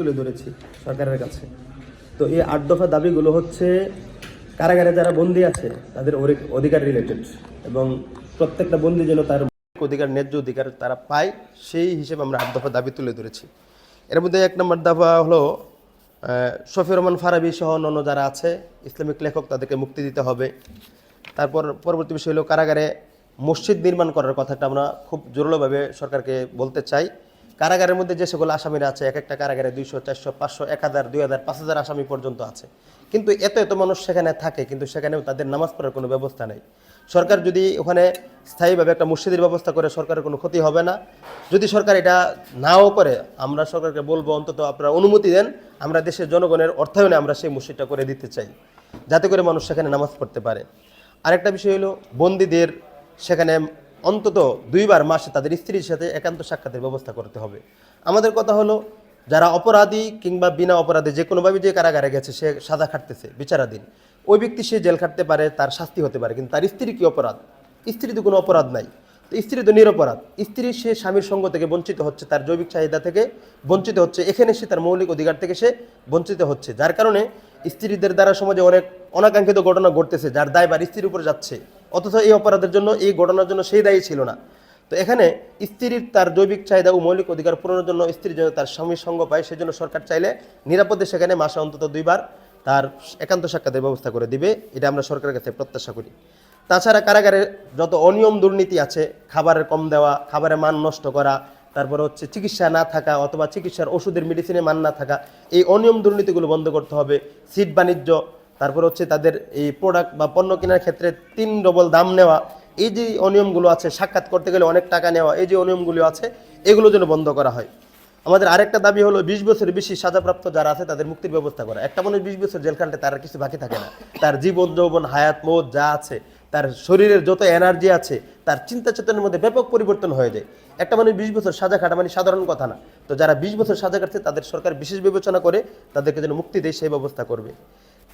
তুলে ধরেছি সরকারের কাছে। তো এই আট দফা দাবিগুলো হচ্ছে, কারাগারে যারা বন্দী আছে, তাদের অধিকার রিলেটেড এবং প্রত্যেকটা বন্দী যেন তার অধিকার, ন্যায্য অধিকার তারা পায়, সেই হিসেবে আমরা আট দফা দাবি তুলে ধরেছি। এর মধ্যে এক নম্বর দফা হলো শফিউর রহমান ফারাবি সহ অন্য যারা আছে, ইসলামিক লেখক তাদেরকে মুক্তি দিতে হবে। তারপর পরবর্তী বিষয় হলো, কারাগারে মসজিদ নির্মাণ করার কথাটা আমরা খুব জোরালোভাবে সরকারকে বলতে চাই। কারাগারের মধ্যে যে সকল আসামিরা আছে, এক একটা কারাগারে দুইশো, চারশো, পাঁচশো, এক হাজার, দুই হাজার, পাঁচ হাজার আসামি পর্যন্ত আছে। কিন্তু এত এত মানুষ সেখানে থাকে, কিন্তু সেখানেও তাদের নামাজ পড়ার কোনো ব্যবস্থা নেই। সরকার যদি ওখানে স্থায়ীভাবে একটা মসজিদের ব্যবস্থা করে, সরকারের কোনো ক্ষতি হবে না। যদি সরকার এটা নাও করে, আমরা সরকারকে বলব অন্তত আপনারা অনুমতি দেন, আমরা দেশের জনগণের অর্থায়নে আমরা সেই মসজিদটা করে দিতে চাই, যাতে করে মানুষ সেখানে নামাজ পড়তে পারে। আরেকটা বিষয় হলো, বন্দীদের সেখানে অন্তত দুইবার মাসে তাদের স্ত্রীর সাথে একান্ত সাক্ষাতের ব্যবস্থা করতে হবে। আমাদের কথা হলো, যারা অপরাধী কিংবা বিনা অপরাধে যে কোনোভাবে যে কারাগারে গেছে, সে সাজা খাটতেছে, বিচারাধীন। ওই ব্যক্তি সে জেল খাটতে পারে, তার শাস্তি হতে পারে, কিন্তু তার স্ত্রী কি অপরাধ? স্ত্রী তো কোনো অপরাধ নাই। তো স্ত্রী তো নিরপরাধ। স্ত্রী সে স্বামীর সঙ্গ থেকে বঞ্চিত হচ্ছে, তার জৈবিক চাহিদা থেকে বঞ্চিত হচ্ছে, এখানে সে তার মৌলিক অধিকার থেকে সে বঞ্চিত হচ্ছে। যার কারণে স্ত্রীদের দ্বারা সমাজে অনেক অনাকাঙ্ক্ষিত ঘটনা ঘটতেছে, যার দায় বা স্ত্রীর উপরে যাচ্ছে। অথচ এই অপরাধের জন্য, এই ঘটনার জন্য সেই দায়ী ছিল না। তো এখানে স্ত্রীর তার জৈবিক চাহিদা ও মৌলিক অধিকার পূরণের জন্য স্ত্রী যেন তার স্বামীর সঙ্গ পায়, সেজন্য সরকার চাইলে নিরাপদে সেখানে মাসে অন্তত দুইবার তার একান্ত সাক্ষাতের ব্যবস্থা করে দিবে। এটা আমরা সরকারের কাছে প্রত্যাশা করি। তাছাড়া কারাগারে যত অনিয়ম দুর্নীতি আছে, খাবারের কম দেওয়া, খাবারের মান নষ্ট করা, তারপরে হচ্ছে চিকিৎসা না থাকা অথবা চিকিৎসার ওষুধের মেডিসিনের মান না থাকা, এই অনিয়ম দুর্নীতিগুলো বন্ধ করতে হবে। সিট বাণিজ্য তারপর হচ্ছে তাদের এই প্রোডাক্ট বা পণ্য কেনার ক্ষেত্রে তিন ডবল দাম নেওয়া, এই যে অনিয়মগুলো আছে, সাক্ষাৎ করতে গেলে অনেক টাকা নেওয়া, এই যে অনিয়মগুলো আছে, এগুলো যেন বন্ধ করা হয়। আমাদের আরেকটা দাবি হলো, বিশ বছরের বেশি সাজাপ্রাপ্ত যারা আছে, তাদের মুক্তির ব্যবস্থা করা। একটা মানুষ বিশ বছর জেল খাটলে তার কিছু বাকি থাকে না। তার জীবন যৌবন, হায়াত, মত যা আছে, তার শরীরের যত এনার্জি আছে, তার চিন্তা চেতনের মধ্যে ব্যাপক পরিবর্তন হয়ে যায়। একটা মানুষ বিশ বছর সাজা খাটা মানে সাধারণ কথা না। তো যারা বিশ বছর সাজা কাটছে, তাদের সরকার বিশেষ বিবেচনা করে তাদেরকে যেন মুক্তি দেয়, সেই ব্যবস্থা করবে।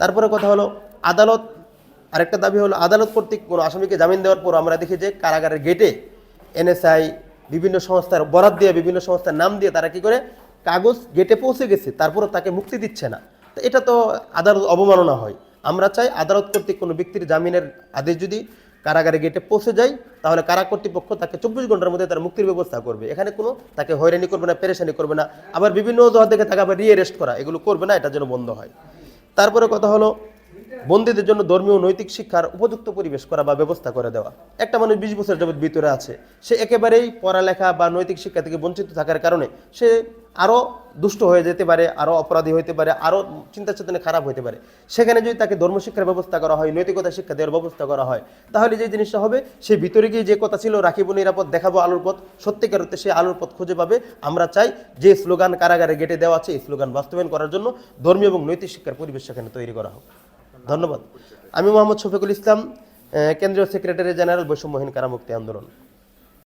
তারপরে কথা হলো আদালত, আরেকটা দাবি হলো আদালত কর্তৃক কোনো আসামিকে জামিন দেওয়ার পর আমরা দেখি যে কারাগারের গেটে এনএসআই বিভিন্ন সংস্থার বরাদ দিয়ে বিভিন্ন সংস্থার নাম দিয়ে তারা কি করে কাগজ গেটে পৌঁছে গেছে, তারপরও তাকে মুক্তি দিচ্ছে না। তো এটা তো আদালত অবমাননা হয়। আমরা চাই আদালত কর্তৃক কোনো ব্যক্তির জামিনের আদেশ যদি কারাগারে গেটে পৌঁছে যায়, তাহলে কারা কর্তৃপক্ষ তাকে চব্বিশ ঘণ্টার মধ্যে তার মুক্তির ব্যবস্থা করবে। এখানে কোনো তাকে হয়রানি করবে না, পেরেশানি করবে না। আবার বিভিন্ন অজুহাত দেখে তাকে আবার রিএরেস্ট করা, এগুলো করবে না, এটা যেন বন্ধ হয়। তারপরে কথা হলো বন্দীদের জন্য ধর্মীয় নৈতিক শিক্ষার উপযুক্ত পরিবেশ করা বা ব্যবস্থা করে দেওয়া। একটা মানুষ বিশ বছর যাবৎ ভিতরে আছে। সে একেবারেই পড়ালেখা বা নৈতিক শিক্ষা থেকে বঞ্চিত থাকার কারণে সে আরও দুষ্ট হয়ে যেতে পারে, আরও অপরাধী হতে পারে, আরও চিন্তা চেতনা খারাপ হতে পারে। সেখানে যদি তাকে ধর্মশিক্ষার ব্যবস্থা করা হয়, নৈতিকতা শিক্ষা দেওয়ার ব্যবস্থা করা হয়, তাহলে যে জিনিসটা হবে, সে ভিতরে গিয়ে যে কথা ছিল, রাখিব, নিরাপদ, দেখাবো আলোর পথ সত্যিকার অর্থে সে আলোর পথ খুঁজে পাবে। আমরা চাই যে স্লোগান কারাগারে গেটে দেওয়া আছে, এই স্লোগান বাস্তবায়ন করার জন্য ধর্মীয় এবং নৈতিক শিক্ষার পরিবেশ সেখানে তৈরি করা হোক। ধন্যবাদ। আমি মোহাম্মদ শফিকুল ইসলাম কেন্দ্রীয় সেক্রেটারি জেনারেল বৈষম্যহীন কারামুক্তি আন্দোলন।